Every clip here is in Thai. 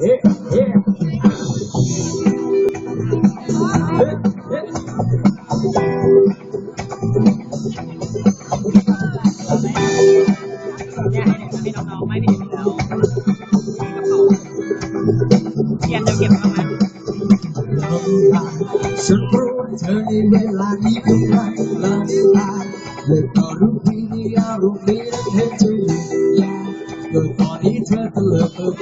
ฉันรู้ว่าเธอในเวลานี้กำลังละลายเลิกต่อ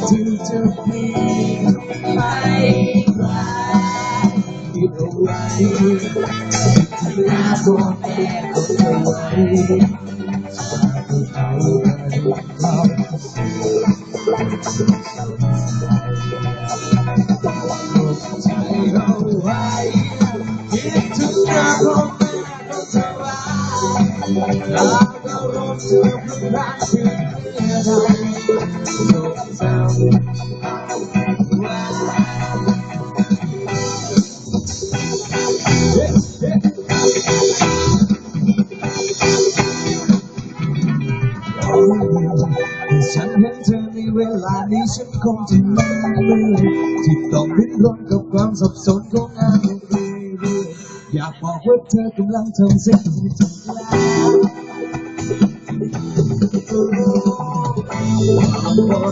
love to just be my life. You know what I mean? You are going to go away. I'm going to be back together. ฉันเห็นเธอในเวลานี้ฉันคงจะไม่ลืมที่ต้องริ้นรนกับความสับสนของงานเรื่อยอยากบอกว่าเธอกำลังทำสิ่งที่ฉันรัก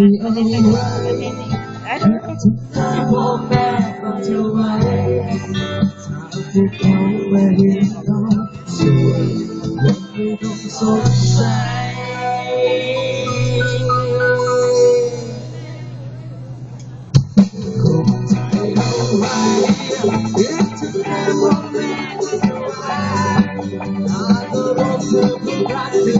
the only gonna go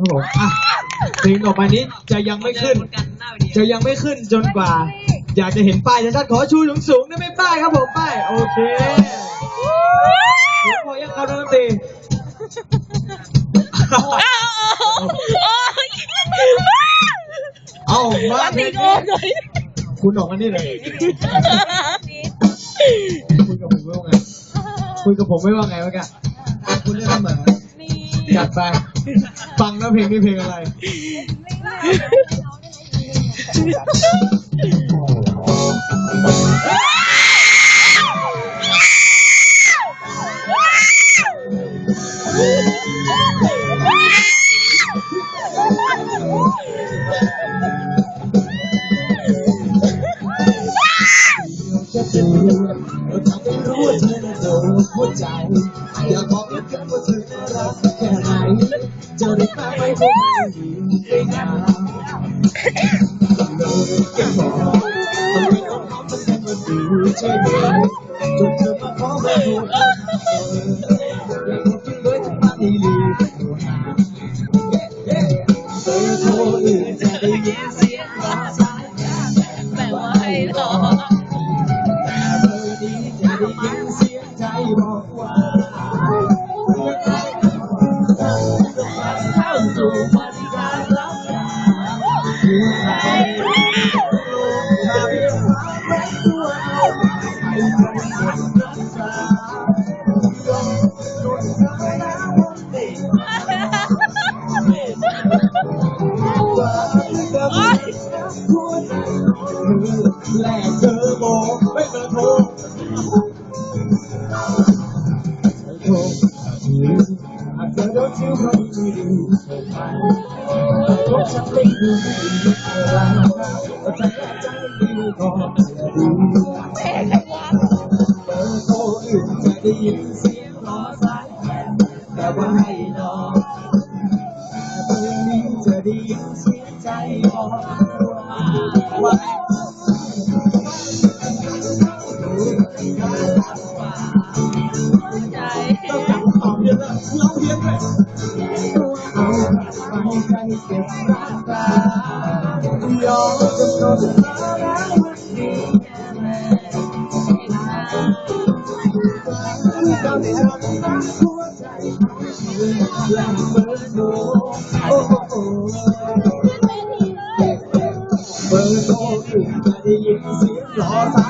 ครับผมอะเพลงต่อไปนี้จะยังไม่ขึ้น จะยังไม่ขึ้นจนกว่า อยากจะเห็นป้ายชัดๆขอชูสูงๆได้ไหมป้ายครับผมป้ายโอเคผมพอยังครับดนตรีเอามาเพลงคุณออกมานี่เลยคุยกับผมไม่ว่าไงคุยกับผมไม่ว่าไงวะกี้คุณเรื่องเหมอจัดไป ฟังแล้วเพลงนี้เพลงอะไรอยากบอกกันว่าเธอ 叫你快快快，你给他，他给你我。 จะเป็นอยู่เราแต่ใจมีก็ดูแค่แค่วันเบอร์โทรอื่นจะได้ยินเสียงรอสายแทนแต่ว่า เบอร์โทรอื่นจะได้ยินเสียงรอสาย